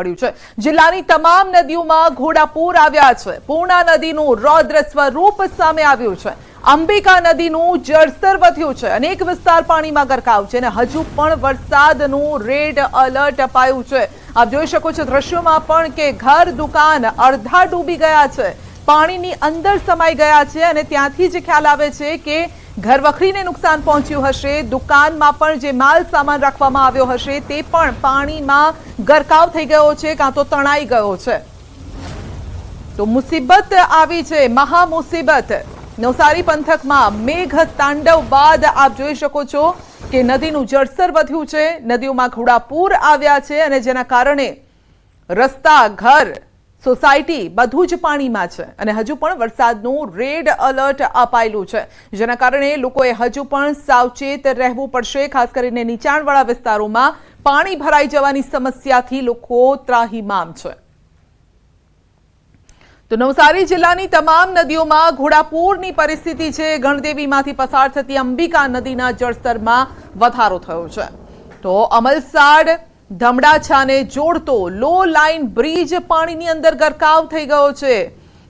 મળ્યું છે. જિલ્લાની તમામ નદીઓમાં ઘોડાપૂર આવ્યા છે. પૂર્ણા નદીનું રૌદ્ર સ્વરૂપ સામે આવ્યું છે. અંબિકા નદીનું જળસ્તર વધ્યું છે. અનેક વિસ્તાર પાણીમાં ગરકાવ છે અને હજુ પણ વરસાદનું રેડ એલર્ટ અપાયું છે. આપ જોઈ શકો છો દ્રશ્યોમાં પણ કે ઘર, દુકાન અડધા ડૂબી ગયા છે. પાણીની અંદર સમાઈ ગયા છે અને ત્યાંથી જ ખ્યાલ આવે છે કે ઘર વખરીને નુકસાન પહોંચ્યું હશે. દુકાનમાં પણ જે માલ સામાન રાખવામાં આવ્યો હશે તે પણ પાણીમાં ગરકાવ થઈ ગયો છે, કાં તો તણાઈ ગયો છે. તો મુસીબત આવી છે મહા મુસીબત નવસારી પંથકમાં મેઘ તાંડવ બાદ આપ જોઈ શકો છો કે નદીનું જળસ્તર વધ્યું છે, નદીઓમાં ઘોડાપૂર આવ્યા છે અને જેના કારણે રસ્તા, ઘર સોસાયટી બધું જ પાણીમાં છે અને હજુ પણ વરસાદનું રેડ અલર્ટ અપાયેલું છે. જેના કારણે લોકોએ હજુ પણ સાવચેત રહેવું પડશે. ખાસ કરીને નીચાણવાળા વિસ્તારોમાં પાણી ભરાઈ જવાની સમસ્યાથી લોકો ત્રાહિમામ છે. તો નવસારી જિલ્લાની તમામ નદીઓમાં ઘોડાપૂરની પરિસ્થિતિ છે. ગણદેવીમાંથી પસાર થતી અંબિકા નદીના જળસ્તરમાં વધારો થયો છે. તો અમલસાડ ધમડાછાને જોડતો લો લાઇન બ્રિજ પાણીની અંદર ગરકાવ થઈ ગયો છે.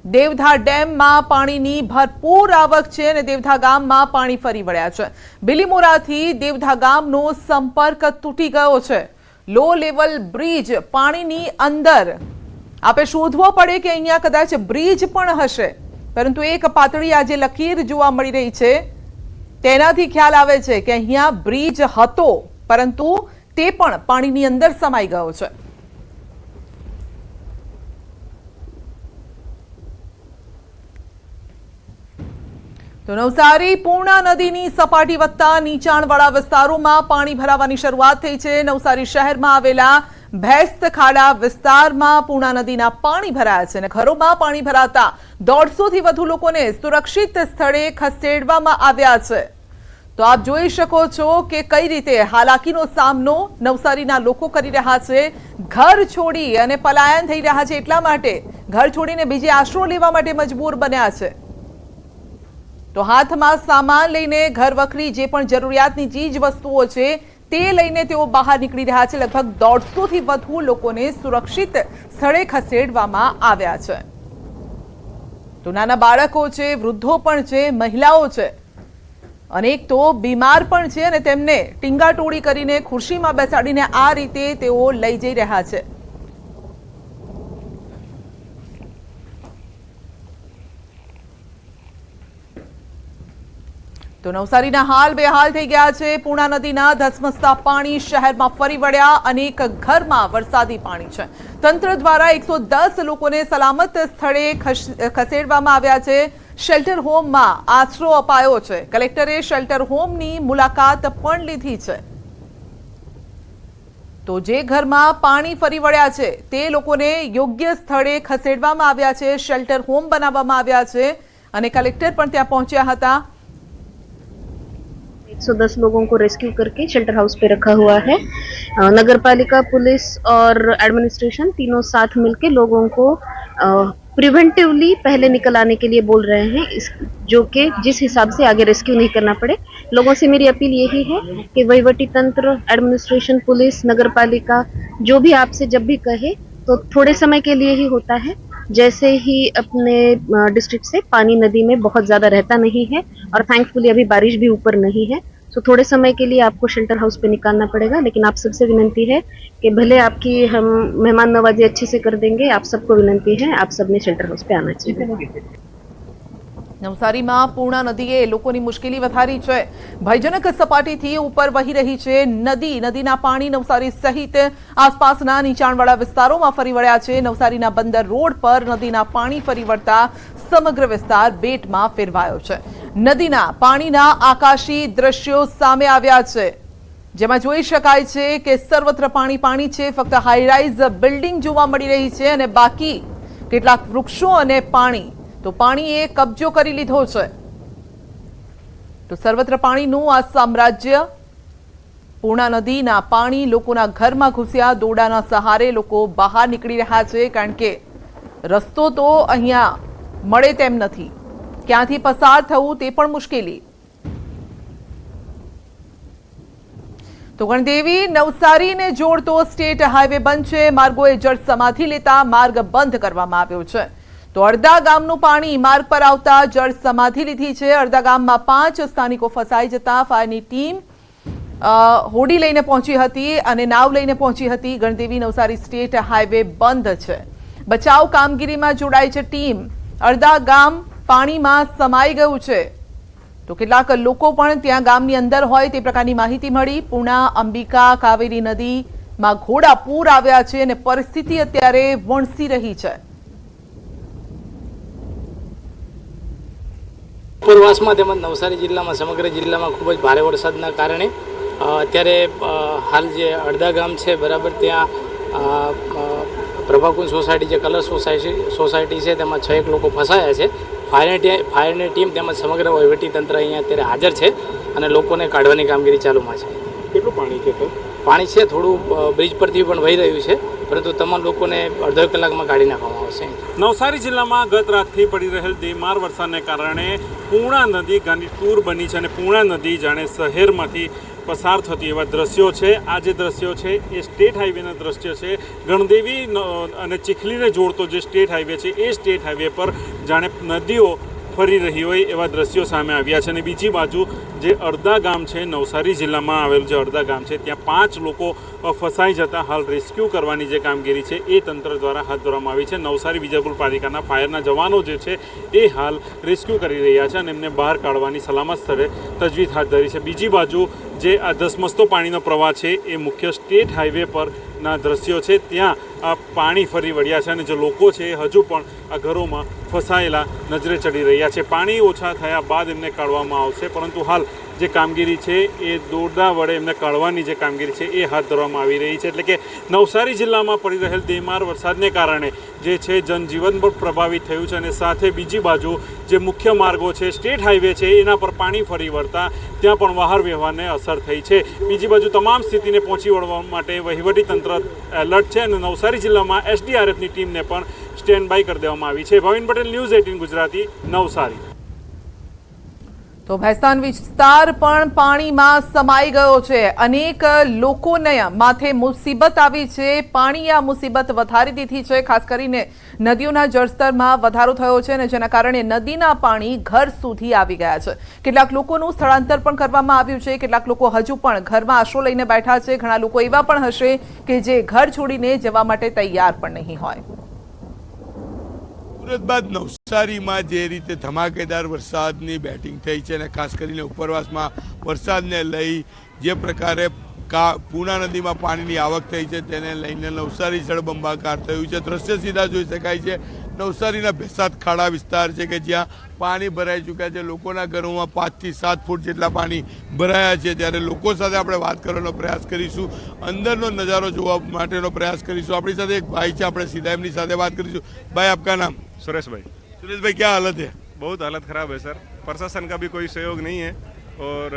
દેવધા ડેમમાં પાણીની ભરપૂર આવક છે અને દેવધા ગામમાં પાણી ફરી વળ્યા છે. બિલીમોરાથી દેવધા ગામનો સંપર્ક તૂટી ગયો છે. લો લેવલ બ્રિજ પાણીની અંદર. આપણે શોધવો પડે કે અહીંયા કદાચ બ્રિજ પણ હશે. પરંતુ એક પાતળી આજે લકીર જોવા મળી રહી છે. તેનાથી ખ્યાલ આવે છે કે અહીંયા બ્રિજ હતો, પરંતુ તે પણ પાણીની અંદર સમાઈ ગયો છે. તો નવસારી, પૂર્ણા નદીની સપાટી વધતા નીચાણવાળા વિસ્તારોમાં પાણી ભરાવાની શરૂઆત થઈ છે. નવસારી શહેરમાં આવેલા ભેસ્ત ખાડા વિસ્તારમાં પૂર્ણા નદીના પાણી ભરાયા છે અને ઘરોમાં પાણી ભરાતા દોઢસોથી વધુ લોકોને સુરક્ષિત સ્થળે ખસેડવામાં આવ્યા છે. તો આપ જોઈ શકો છો કે કઈ રીતે હાલાકીનો સામનો નવસારીના લોકો કરી રહ્યા છે. ઘર છોડી અને પલાયન થઈ રહ્યા છે એટલા માટે ઘર છોડીને બીજે આશરો લેવા માટે મજબૂર બન્યા છે. તો હાથમાં સામાન લઈને ઘર વખરી જે પણ જરૂરિયાતની ચીજ વસ્તુઓ છે તે લઈને તેઓ બહાર નીકળી રહ્યા છે. લગભગ દોઢસોથી વધુ લોકોને સુરક્ષિત સ્થળે ખસેડવામાં આવ્યા છે. તો નાના બાળકો છે, વૃદ્ધો પણ છે, મહિલાઓ છે. અનેક તો બીમાર પણ છે અને તેમને ટીંગાટોળી કરીને ખુરશીમાં બેસાડીને આ રીતે તેઓ લઈ જઈ રહ્યા છે. તો નવસારીના હાલ બેહાલ થઈ ગયા છે. પૂર્ણા નદીના ધસમસતા પાણી શહેરમાં ફરી વળ્યા. અનેક ઘરમાં વરસાદી પાણી છે. તંત્ર દ્વારા એકસો લોકોને સલામત સ્થળે ખસેડવામાં આવ્યા છે. શેલ્ટર હોમમાં આશરો અપાયો છે કલેક્ટરે શેલ્ટર હોમની મુલાકાત પણ લીધી છે તો જે ઘરમાં પાણી ફરી વળ્યા છે તે લોકોને યોગ્ય સ્થળે ખસેડવામાં આવ્યા છે શેલ્ટર હોમ બનાવવામાં આવ્યા છે અને કલેક્ટર પણ ત્યાં પહોંચ્યા હતા 110 लोगों को रेस्क्यू करके शेल्टर हाउस पे रखा हुआ है अ, नगर पालिका पुलिस और एडमिनिस्ट्रेशन तीनों साथ मिलके लोगों को प्रिवेंटिवली पहले निकल आने के लिए बोल रहे हैं, इस जो कि जिस हिसाब से आगे रेस्क्यू नहीं करना पड़े। लोगों से मेरी अपील यही है कि वहीवटी तंत्र, एडमिनिस्ट्रेशन, पुलिस नगर पालिका जो भी आपसे जब भी कहे तो थोड़े समय के लिए ही होता है। जैसे ही अपने डिस्ट्रिक्ट से पानी नदी में बहुत ज़्यादा रहता नहीं है और थैंकफुली अभी बारिश भी ऊपर नहीं है। तो थोड़े समय के लिए आपको शेल्टर हाउस पे निकालना पड़ेगा लेकिन आप सबसे विनती है कि भले आपकी हम मेहमान नवाजी अच्छे से कर देंगे आप सबको विनती है आप सबने शेल्टर हाउस पे आना चाहिए નવસારીમાં પૂર્ણા નદીએ લોકોની મુશ્કેલી વધારી છે ભયજનક સપાટીથી ઉપર વહી રહી છે નદી નદીના પાણી નવસારી સહિત આસપાસના નીચાણવાળા વિસ્તારોમાં ફરી વળ્યા છે નવસારીના બંદર રોડ પર નદીના પાણી ફરી વળતા સમગ્ર વિસ્તાર બેટમાં ફેરવાયો છે નદીના પાણીના આકાશી દ્રશ્યો સામે આવ્યા છે. જેમાં જોઈ શકાય છે કે સર્વત્ર પાણી પાણી છે, ફક્ત હાઈરાઇઝ બિલ્ડિંગ જોવા મળી રહી છે અને બાકી કેટલાક વૃક્ષો અને પાણી. તો પાણીએ કબજો કરી લીધો છે. તો સર્વત્ર પાણીનું આ સામ્રાજ્ય, પૂર્ણા નદીના પાણી લોકોના ઘરમાં ઘૂસ્યા, દોડાના સહારે લોકો બહાર નીકળી રહ્યા છે, કારણ કે રસ્તો તો અહીંયા મળે તેમ નથી. ક્યાંથી પસાર થવું તે પણ મુશ્કેલી. તો ગણદેવી, નવસારીને જોડતો સ્ટેટ હાઈવે બંધ છે. માર્ગોએ જળ સમાધિ લેતા માર્ગ બંધ કરવામાં આવ્યો છે. તો અડધા ગામનું પાણી માર્ગ પર આવતા જળ સમાધિ લીધી છે. અડધા ગામમાં પાંચ સ્થાનિકો ફસાઈ જતા ફાયરની ટીમ હોડી લઈને પહોંચી હતી અને નાવ લઈને પહોંચી હતી. ગણદેવી, નવસારી સ્ટેટ હાઈવે બંધ છે. બચાવ કામગીરીમાં જોડાય છે ટીમ. અડધા ગામ પાણીમાં સમાઈ ગયું છે. તો કેટલાક લોકો પણ ત્યાં ગામની અંદર હોય તે પ્રકારની માહિતી મળી. પૂર્ણા અંબિકા, કાવેરી નદીમાં ઘોડા પૂર આવ્યા છે અને પરિસ્થિતિ અત્યારે વણસી રહી છે. ઉપરવાસમાં તેમજ નવસારી જિલ્લામાં, સમગ્ર જિલ્લામાં ખૂબ જ ભારે વરસાદના કારણે અત્યારે હાલ જે અડધા ગામ છે, બરાબર ત્યાં પ્રભાકુંજ સોસાયટી જે કલર સોસાયટી સોસાયટી છે, તેમાં છ એક લોકો ફસાયા છે. ફાયરની ફાયરની ટીમ તેમજ સમગ્ર તંત્ર અહીંયા અત્યારે હાજર છે અને લોકોને કાઢવાની કામગીરી ચાલુમાં છે. કેટલું પાણી છે પાણી છે થોડું બ્રિજ પરથી પણ વહી રહ્યું છે પરંતુ તમામ લોકોને અડધો કલાકમાં કાઢી નાખવામાં આવશે. નવસારી જિલ્લામાં ગત રાતથી પડી રહેલ ધીમાર વરસાદને કારણે પૂર્ણા નદી ગાંડીતુર બની છે અને પૂર્ણા નદી જાણે શહેરમાંથી પસાર થતી એવા દ્રશ્યો છે. આ જે દ્રશ્યો છે એ સ્ટેટ હાઈવેના દ્રશ્યો છે. ગણદેવી અને ચીખલીને જોડતો જે સ્ટેટ હાઈવે છે એ સ્ટેટ હાઈવે પર જાણે નદીઓ ફરી રહી હોય એવા દ્રશ્યો સામે આવ્યા છે. અને બીજી બાજુ જે અડધા ગામ છે, નવસારી જિલ્લામાં આવેલું જે અડધા ગામ છે, ત્યાં પાંચ લોકો ફસાઈ જતા હાલ રેસ્ક્યુ કરવાની જે કામગીરી છે એ તંત્ર દ્વારા હાથ ધરવામાં આવી છે. નવસારી વિજયપુર પાલિકાના ફાયરના જવાનો જે છે એ હાલ રેસ્ક્યુ કરી રહ્યા છે અને એમને બહાર કાઢવાની સલામત સ્થળે તજવીજ હાથ ધરી છે. બીજી બાજુ જે આ ધસમસતો પાણીનો પ્રવાહ છે એ મુખ્ય સ્ટેટ હાઈવે પરના દ્રશ્યો છે. ત્યાં આ પાણી ફરી વળ્યા છે અને જે લોકો છે એ હજુ પણ આ ઘરોમાં ફસાયેલા નજરે ચડી રહ્યા છે. પાણી ઓછા થયા બાદ એમને કાઢવામાં આવશે. પરંતુ હાલ જે કામગીરી છે એ દોરડા વડે એમને કાઢવાની જે કામગીરી છે એ હાથ ધરવામાં આવી રહી છે. એટલે કે નવસારી જિલ્લામાં પડી રહેલ ધીમાર વરસાદને કારણે જે છે જનજીવન પણ પ્રભાવિત થયું છે અને સાથે બીજી બાજુ જે મુખ્ય માર્ગો છે, સ્ટેટ હાઈવે છે, એના પર પાણી ફરી વળતા ત્યાં પણ વાહન વ્યવહારને અસર થઈ છે. બીજી બાજુ તમામ સ્થિતિને પહોંચી વળવા માટે વહીવટી તંત્ર એલર્ટ છે અને નવસારી જિલ્લામાં એસડીઆરએફની ટીમને પણ સ્ટેન્ડ બાય કરી દેવામાં આવી છે. Bhavin Patel, news eighteen Gujarati, Navsari. તો ભેસ્તાન વિસ્તાર પણ પાણીમાં સમાઈ ગયો છે. અનેક લોકોને માથે મુસીબત આવી છે. પાણી આ મુસીબત વધારી દીધી છે. ખાસ કરીને નદીઓના જળસ્તરમાં વધારો થયો છે અને જેના કારણે નદીના પાણી ઘર સુધી આવી ગયા છે. કેટલાક લોકોનું સ્થળાંતર પણ કરવામાં આવ્યું છે. કેટલાક લોકો હજુ પણ ઘરમાં આશરો લઈને બેઠા છે. ઘણા લોકો એવા પણ હશે કે જે ઘર છોડીને જવા માટે તૈયાર પણ નહીં હોય. સુરત બાદ નવસારીમાં જે રીતે ધમાકેદાર વરસાદની બેટિંગ થઈ છે અને ખાસ કરીને ઉપરવાસમાં વરસાદને લઈ જે પ્રકારે કા પૂના નદીમાં પાણીની આવક થઈ છે તેને લઈને નવસારી જળબંબાકાર થયું છે. દ્રશ્ય સીધા જોઈ શકાય છે. નવસારીના ભેસાત ખાડા વિસ્તાર છે કે જ્યાં પાણી ભરાઈ ચૂક્યા છે. લોકોના ઘરોમાં પાંચથી સાત ફૂટ જેટલા પાણી ભરાયા છે. ત્યારે લોકો સાથે આપણે વાત કરવાનો પ્રયાસ કરીશું. અંદરનો નજારો જોવા માટેનો પ્રયાસ કરીશું. આપણી સાથે એક ભાઈ છે. આપણે સીધા એમની સાથે વાત કરીશું. ભાઈ, આપકા નામ? सुरेश भाई। सुरेश भाई क्या हालत है? बहुत हालत ख़राब है सर। प्रशासन का भी कोई सहयोग नहीं है और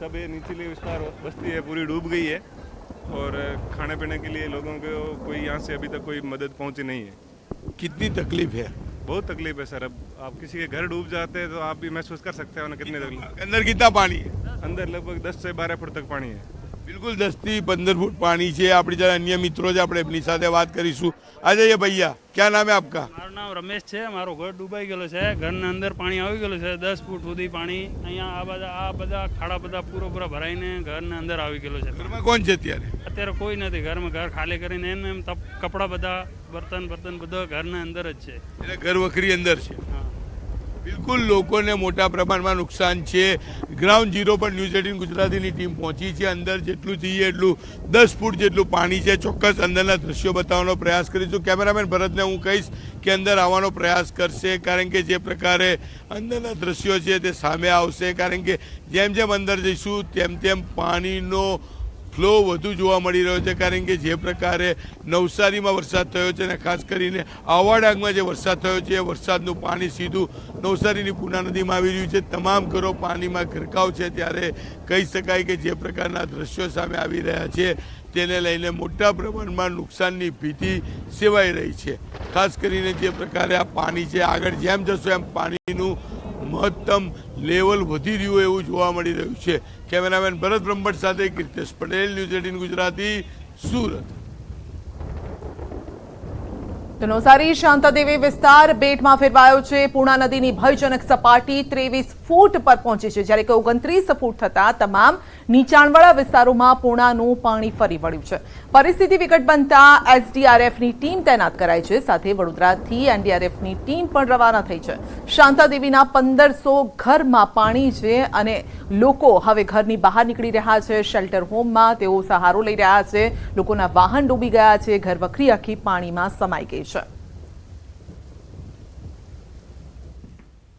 सब ये निचली विस्तार बस्ती है पूरी डूब गई है और खाने पीने के लिए लोगों को कोई यहाँ से अभी तक कोई मदद पहुँची नहीं है। कितनी तकलीफ़ है? बहुत तकलीफ़ है सर। अब आप किसी के घर डूब जाते हैं तो आप भी महसूस कर सकते हो ना कितनी तकलीफ़। अंदर कितना पानी है? अंदर लगभग दस से बारह फुट तक पानी है। બિલકુલ દસથી પંદર ફૂટ પાણી છે. આપણે જરા અન્ય મિત્રો છે આપણે એમની સાથે વાત કરીશું. આ જઈએ ભૈયા ક્યાં નામ આપકા? મારું નામ રમેશ છે. મારો ઘર ડૂબાઈ ગયેલો છે. ઘરના અંદર પાણી આવી ગયેલું છે. દસ ફૂટ સુધી પાણી અહીંયા આ બધા આ બધા ખાડા બધા પૂરો પૂરા ભરાઈને ઘરના અંદર આવી ગયેલો છે. ઘરમાં કોણ છે અત્યારે? અત્યારે કોઈ નથી. ઘરમાં ઘર ખાલી કરીને એમ એમ કપડાં બધા બર્તન બર્તન બધા ઘરના અંદર જ છે. એટલે ઘર વખરી અંદર છે. હા. બિલકુલ લોકોને મોટા પ્રમાણમાં નુકસાન છે. ગ્રાઉન્ડ ઝીરો પર ન્યૂઝ એટીન ગુજરાતીની ટીમ પહોંચી છે. અંદર જેટલું જોઈએ એટલું દસ ફૂટ જેટલું પાણી છે. ચોક્કસ અંદરના દ્રશ્યો બતાવવાનો પ્રયાસ કરીશું. કેમેરામેન ભરતને હું કહીશ કે અંદર આવવાનો પ્રયાસ કરશે, કારણ કે જે પ્રકારે અંદરના દ્રશ્યો છે તે સામે આવશે. કારણ કે જેમ જેમ અંદર જઈશું, તેમ તેમ પાણીનો ફ્લો વધુ જોવા મળી રહ્યો છે, કારણ કે જે પ્રકારે નવસારીમાં વરસાદ થયો છે અને ખાસ કરીને આવાડાંગમાં જે વરસાદ થયો છે, એ વરસાદનું પાણી સીધું નવસારીની પૂના નદીમાં આવી રહ્યું છે. તમામ ઘરો પાણીમાં ગરકાવ છે. ત્યારે કહી શકાય કે જે પ્રકારના દ્રશ્યો સામે આવી રહ્યા છે, તેને લઈને મોટા પ્રમાણમાં નુકસાનની ભીતિ સેવાઈ રહી છે. ખાસ કરીને જે પ્રકારે આ પાણી છે, આગળ જેમ જશો એમ પાણીનું મહત્તમ લેવલ વધી રહ્યું એવું જોવા મળી રહ્યું છે. કેમેરામેન ભરત બ્રહ્મભટ્ટ સાથે કીર્તેશ પટેલ, ન્યૂઝ એટીન ગુજરાતી, સુરત. તો નવસારી શાંતાદેવી વિસ્તાર બેટમાં ફેરવાયો છે. પૂર્ણા નદીની ભયજનક સપાટી ત્રેવીસ ફૂટ પર પહોંચી છે. જ્યારે કે ઓગણત્રીસ ફૂટ થતા તમામ નીચાણવાળા વિસ્તારોમાં પૂર્ણાનું પાણી ફરી વળ્યું છે. પરિસ્થિતિ વિકટ બનતા એસડીઆરએફની ટીમ તૈનાત કરાઈ છે. સાથે વડોદરાથી એનડીઆરએફની ટીમ પણ રવાના થઈ છે. શાંતાદેવીના પંદરસો ઘરમાં પાણી છે અને લોકો હવે ઘરની બહાર નીકળી રહ્યા છે. શેલ્ટર હોમમાં તેઓ સહારો લઈ રહ્યા છે. લોકોના વાહન ડૂબી ગયા છે. ઘર વખરી આખી પાણીમાં સમાઈ ગઈ છે.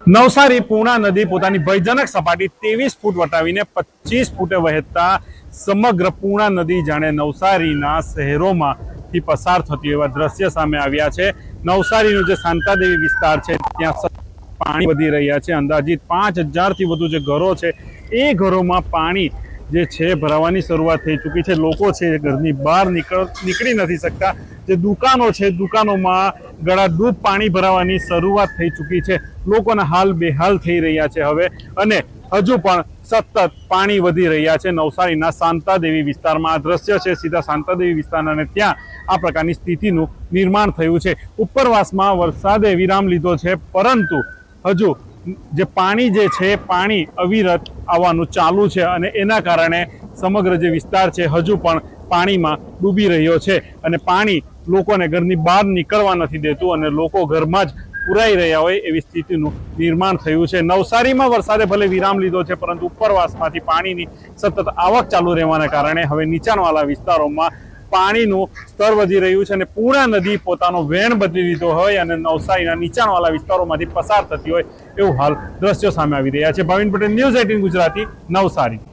નવસારી પૂર્ણા નદી પોતાની ભયજનક સપાટી ત્રેવીસ ફૂટ વટાવીને પચીસ ફૂટે વહેતા સમગ્ર પૂર્ણા નદી જાણે નવસારીના શહેરોમાંથી પસાર થતી એવા દ્રશ્ય સામે આવ્યા છે. નવસારીનું જે શાંતાદેવી વિસ્તાર છે, ત્યાં પાણી વધી રહ્યા છે. અંદાજિત પાંચ હજારથી વધુ જે ઘરો છે, એ ઘરોમાં પાણી જે છે, ભરાવાની શરૂઆત થઈ ચૂકી છે. લોકો છે, ઘરની બહાર નીકળ, નીકળી નથી શકતા. જે દુકાનો છે, દુકાનોમાં ગળાડૂબ પાણી ભરાવાની શરૂઆત થઈ ચૂકી છે. લોકોના હાલ બેહાલ થઈ રહ્યા છે હવે. અને હજુ પણ સતત પાણી વધી રહ્યા છે. નવસારીના શાંતાદેવી વિસ્તારમાં આ દ્રશ્ય છે. સીધા શાંતાદેવી વિસ્તારના અને ત્યાં આ પ્રકારની સ્થિતિનું નિર્માણ થયું છે. ઉપરવાસમાં વરસાદે વિરામ લીધો છે. પરંતુ હજુ જે પાણી જે છે, પાણી અવિરત આવવાનું ચાલુ છે અને એના કારણે સમગ્ર જે વિસ્તાર છે, હજુ પણ પાણીમાં ડૂબી રહ્યો છે અને પાણી લોકોને ઘરની બહાર નીકળવા નથી દેતું અને લોકો ઘરમાં જ પુરાઈ રહ્યા હોય એવી સ્થિતિનું નિર્માણ થયું છે. નવસારીમાં વરસાદે ભલે વિરામ લીધો છે, પરંતુ ઉપરવાસમાંથી પાણીની સતત આવક ચાલુ રહેવાના કારણે હવે નીચાણવાળા વિસ્તારોમાં પાણીનું સ્તર વધી રહ્યું છે અને પૂર્ણા નદી પોતાનો વેણ બદલી લીધો હોય અને નવસારીના નીચાણવાળા વિસ્તારોમાંથી પસાર થતી હોય એવું હાલ દ્રશ્યો સામે આવી રહ્યા છે. Bhavin Patel news eighteen Gujarati, Navsari.